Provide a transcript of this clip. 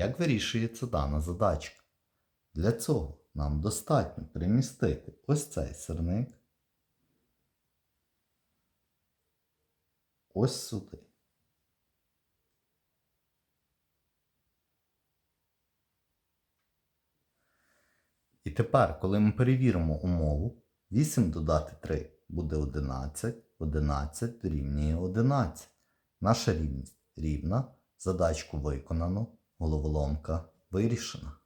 Як вирішується дана задачка? Для цього нам достатньо перемістити ось цей сирник ось сюди. І тепер, коли ми перевіримо умову, 8 додати 3 буде 11, 11 дорівнює 11. Наша рівність рівна, задачку виконано, головоломка вирішена.